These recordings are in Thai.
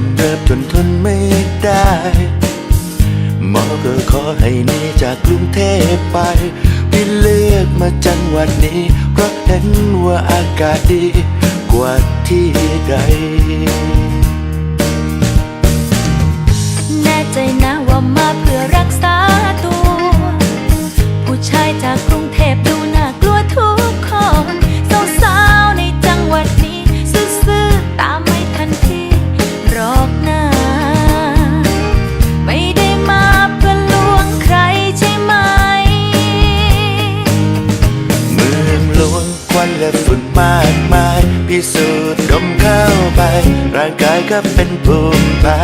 โรคภูมิแพ้กำเริบจนทนไม่ได้หมอก็ขอให้หนีจากกรุงเทพไปพี่เลือกมาจังหวัดนี้ เพราะเห็นว่าอากาศดีกว่าที่ใดแน่ใจนะางกายก็เป็นภูมิแพ้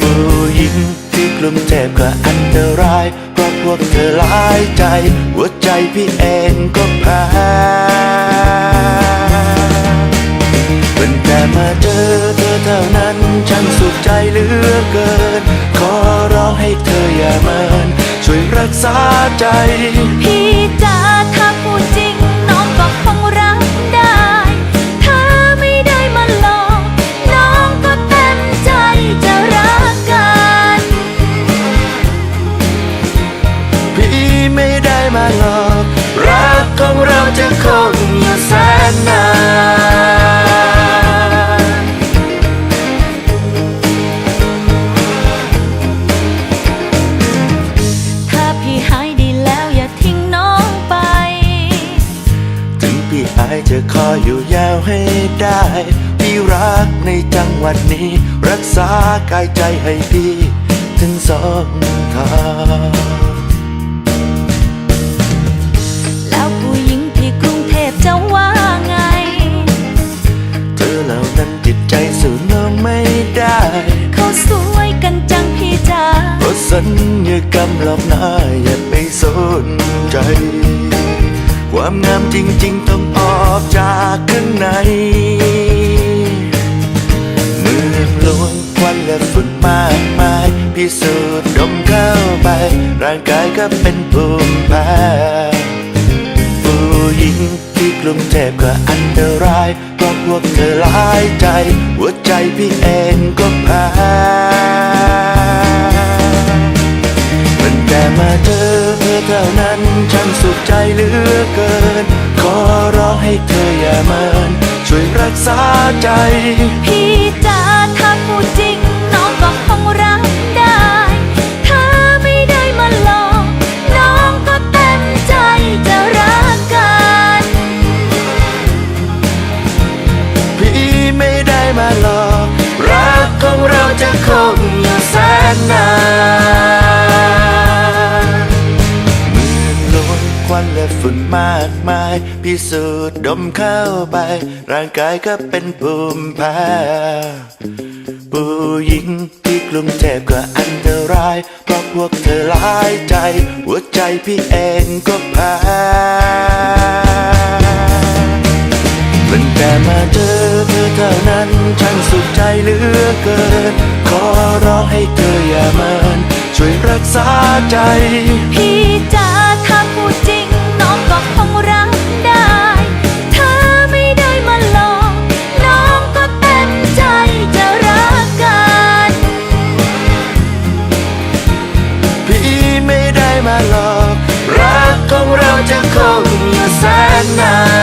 ผู้หญิงที่กลุ่มเจ็บก็อันตรายเพราะพวกเธอหลายใจ หัวใจพี่เองก็แพ้เป็นแต่มาเจอเธอเท่านั้นฉันสุขใจเหลือเกิน ขอร้องให้เธออย่าเมินช่วยรักษาใจ งพี่อายจะคอยอยู่ยาวให้ได้ พี่รักในจังหวัดนี้ รักษากายใจให้พี่ ถึงสองทาง ความงามจริง ๆ ต้องออกจากข้างในเมื่อลวงควันและฝุ่นมากมายพิสูจน์ดมเข้าไป ร่างกายก็เป็นภูมิแพ้ผู้หญิงที่กลุ่มเทพก็อันตรายเพราะพวกเธอหลายใจ หัวใจพี่เองก็แพ้มันแต่มาเจอ เธอเท่านั้นฉันสุขใจเหลือเกิน ขอร้องให้เธออย่าเมินช่วยรักษาใจ พี่จ๋าถ้าพูดจริงน้องก็คงรับได้ ถ้าไม่ได้มาหลอกน้องก็เต็มใจจะรักกัน พี่ไม่ได้มาหลอก รักของเราจะคงอยู่แสนนาน ฝุ่นมากมาย พิสูจน์ดมเข้าไป ร่างกายก็เป็นภูมิแพ้ผู้หญิงที่กรุงเทพก็อันตราย เพราะพวกเธอหลายใจ หัวใจพี่เองก็แพ้มันแต่มาเจอเธอเท่านั้นฉันสุขใจเหลือเกิน ขอร้องให้เธออย่าเมินช่วยรักษาใจ ไม่ได้